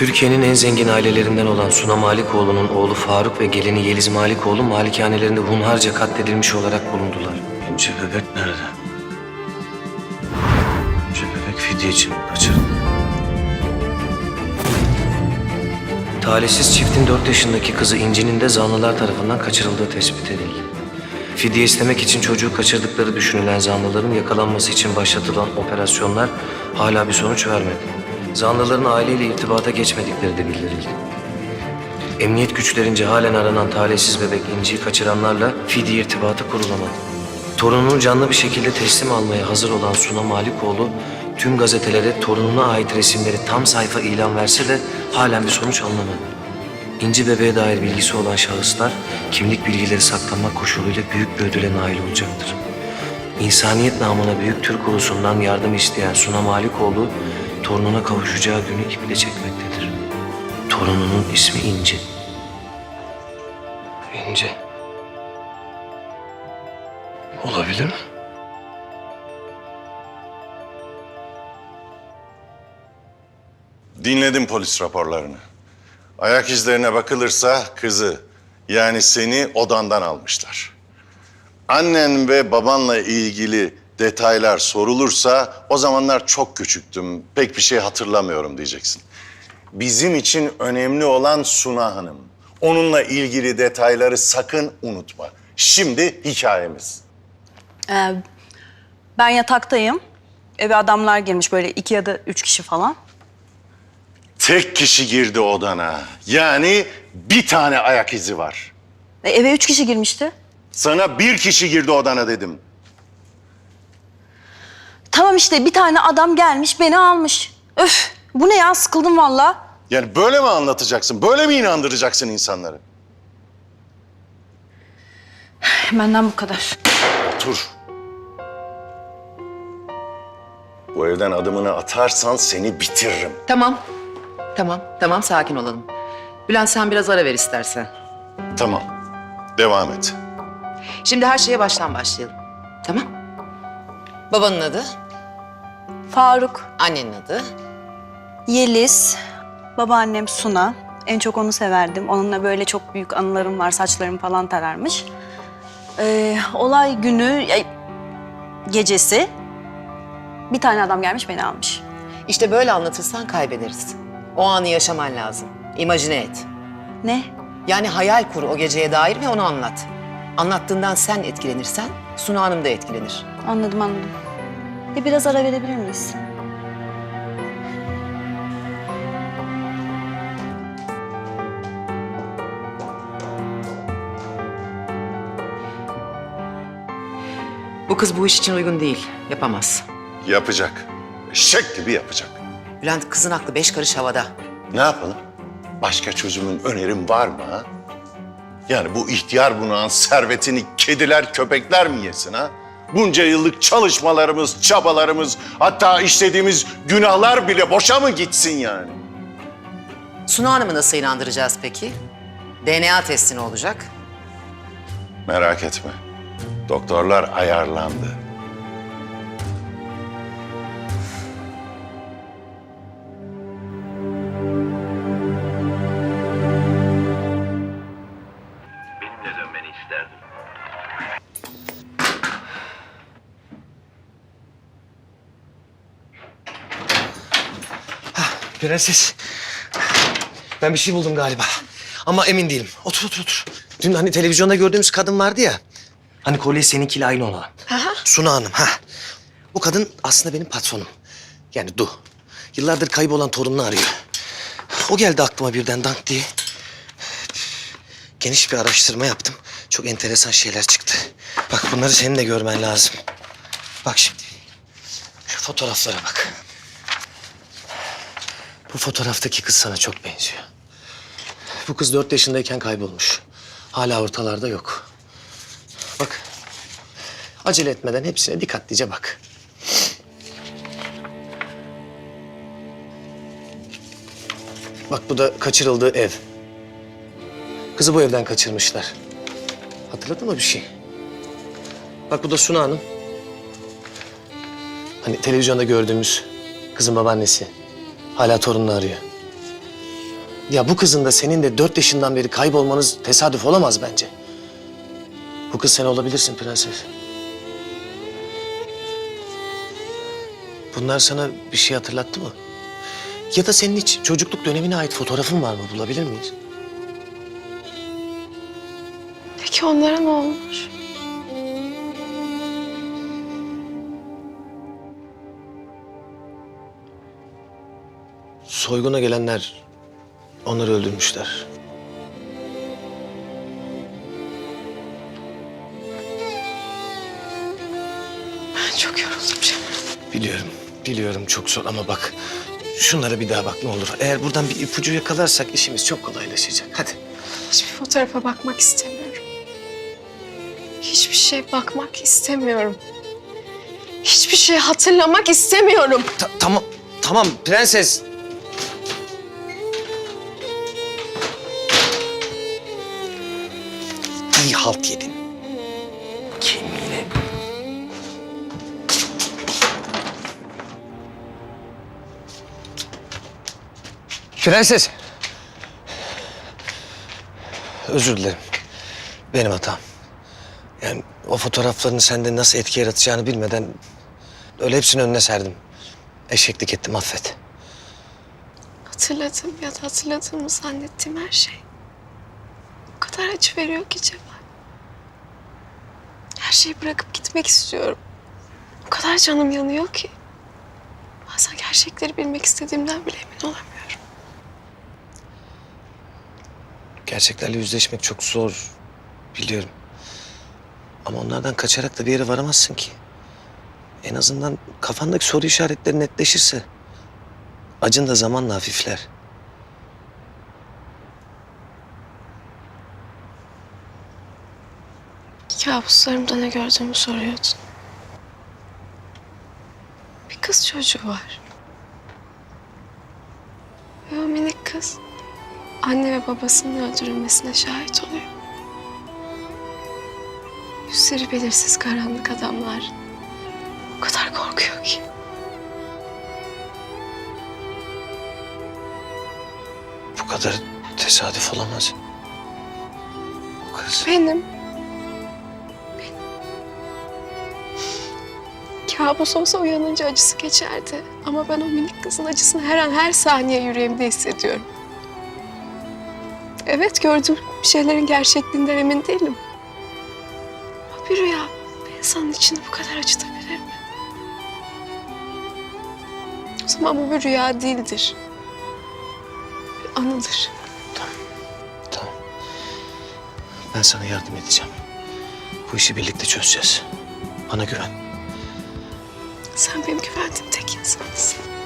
Türkiye'nin en zengin ailelerinden olan Suna Malikoğlu'nun oğlu Faruk ve gelini Yeliz Malikoğlu malikanelerinde hunharca katledilmiş olarak bulundular. İnce bebek nerede? İnce bebek fidye için kaçırıldı. Talihsiz çiftin 4 yaşındaki kızı İnci'nin de zanlılar tarafından kaçırıldığı tespit edildi. Fidye istemek için çocuğu kaçırdıkları düşünülen zanlıların yakalanması için başlatılan operasyonlar hala bir sonuç vermedi. Zanlıların aileyle irtibata geçmedikleri de bildirildi. Emniyet güçlerince halen aranan talihsiz bebek İnci'yi kaçıranlarla fidye irtibatı kurulamadı. Torununu canlı bir şekilde teslim almaya hazır olan Suna Malikoğlu tüm gazetelere torununa ait resimleri tam sayfa ilan verse de halen bir sonuç alınamadı. İnci bebeğe dair bilgisi olan şahıslar kimlik bilgileri saklanmak koşuluyla büyük bir ödüle nail olacaktır. İnsaniyet namına Büyük Türk Ulusu'ndan yardım isteyen Suna Malikoğlu torununa kavuşacağı günü iple çekmektedir. Torununun ismi İnci. İnci. Olabilir mi? Dinledim polis raporlarını. Ayak izlerine bakılırsa kızı yani seni odandan almışlar. Annen ve babanla ilgili detaylar sorulursa o zamanlar çok küçüktüm. Pek bir şey hatırlamıyorum diyeceksin. Bizim için önemli olan Suna Hanım. Onunla ilgili detayları sakın unutma. Şimdi hikayemiz. Ee, ben yataktayım. Eve adamlar girmiş böyle iki ya da üç kişi falan. Tek kişi girdi odana. Yani bir tane ayak izi var. E, eve üç kişi girmişti. Sana bir kişi girdi odana dedim. Tamam işte bir tane adam gelmiş beni almış. Öf bu ne ya sıkıldım valla. Yani böyle mi anlatacaksın? Böyle mi inandıracaksın insanları? Benden bu kadar. Otur. Bu evden adımını atarsan seni bitiririm. Tamam. Tamam, tamam sakin olalım. Bülent sen biraz ara ver istersen. Tamam. Devam et. Şimdi her şeye baştan başlayalım. Tamam. Babanın adı, Faruk, annenin adı. Yeliz, babaannem Suna. En çok onu severdim. Onunla böyle çok büyük anılarım var. Saçlarım falan tararmış. Ee, olay günü, e, gecesi bir tane adam gelmiş beni almış. İşte böyle anlatırsan kaybederiz. O anı yaşaman lazım. İmajine et. Ne? Yani hayal kur o geceye dair ve onu anlat. Anlattığından sen etkilenirsen Suna Hanım da etkilenir. Anladım anladım. E biraz ara verebilir miyiz? Bu kız bu iş için uygun değil. Yapamaz. Yapacak. Eşek gibi yapacak. Bülent kızın aklı beş karış havada. Ne yapalım? Başka çözümün önerin var mı ha? Yani bu ihtiyar bunağın servetini kediler, köpekler mi yesin ha? Bunca yıllık çalışmalarımız, çabalarımız, hatta işlediğimiz günahlar bile boşa mı gitsin yani? Suna Hanım'ı nasıl inandıracağız peki? DNA testi ne olacak? Merak etme. Doktorlar ayarlandı. Prenses. Ben bir şey buldum galiba. Ama emin değilim. Otur otur otur. Dün hani televizyonda gördüğümüz kadın vardı ya. Hani kolye seninkiyle aynı olan. Suna Hanım ha. Bu kadın aslında benim patronum. Yani Du. Yıllardır kaybolan torununu arıyor. O geldi aklıma birden dank diye. Geniş bir araştırma yaptım. Çok enteresan şeyler çıktı. Bak bunları senin de görmen lazım. Bak şimdi. Şu fotoğraflara bak. Bu fotoğraftaki kız sana çok benziyor. Bu kız dört yaşındayken kaybolmuş. Hala ortalarda yok. Bak. Acele etmeden hepsine dikkatlice bak. Bak bu da kaçırıldığı ev. Kızı bu evden kaçırmışlar. Hatırladın mı bir şey? Bak bu da Suna Hanım. Hani televizyonda gördüğümüz kızın babaannesi. Hala torununu arıyor. Ya bu kızın da senin de dört yaşından beri kaybolmanız tesadüf olamaz bence. Bu kız sen olabilirsin prenses. Bunlar sana bir şey hatırlattı mı? Ya da senin hiç çocukluk dönemine ait fotoğrafın var mı? Bulabilir miyiz? Peki onlara ne olmuş? Soyguna gelenler onları öldürmüşler. Ben çok yoruldum Cemal. Biliyorum, biliyorum çok zor ama bak şunlara bir daha bak ne olur. Eğer buradan bir ipucu yakalarsak işimiz çok kolaylaşacak. Hadi. Hiçbir fotoğrafa bakmak istemiyorum. Hiçbir şey bakmak istemiyorum. Hiçbir şey hatırlamak istemiyorum. Ta- tamam, tamam prenses. İyi halt yedin. Kimliğine. Prenses. Özür dilerim. Benim hatam. Yani o fotoğrafların sende nasıl etki yaratacağını bilmeden öyle hepsini önüne serdim. Eşeklik ettim affet. Hatırladığım ya da hatırladığımı zannettiğim her şey. Kadar acı veriyor ki Cemal. Her şeyi bırakıp gitmek istiyorum. O kadar canım yanıyor ki. Bazen gerçekleri bilmek istediğimden bile emin olamıyorum. Gerçeklerle yüzleşmek çok zor biliyorum. Ama onlardan kaçarak da bir yere varamazsın ki. En azından kafandaki soru işaretleri netleşirse acın da zamanla hafifler. Kabuslarımda ne gördüğümü soruyordun. Bir kız çocuğu var. Ve o minik kız anne ve babasının öldürülmesine şahit oluyor. Yüzleri belirsiz karanlık adamlar. O kadar korkuyor ki. Bu kadar tesadüf olamaz. Bu kız. Benim. Kabus olsa uyanınca acısı geçerdi. Ama ben o minik kızın acısını her an her saniye yüreğimde hissediyorum. Evet gördüğüm şeylerin gerçekliğinden emin değilim. Ama bir rüya insanın içini bu kadar acıtabilir mi? O zaman bu bir rüya değildir. Bir anıdır. Tamam. Ben sana yardım edeceğim. Bu işi birlikte çözeceğiz. Bana güven. Sen benim güvendiğim tek insansın.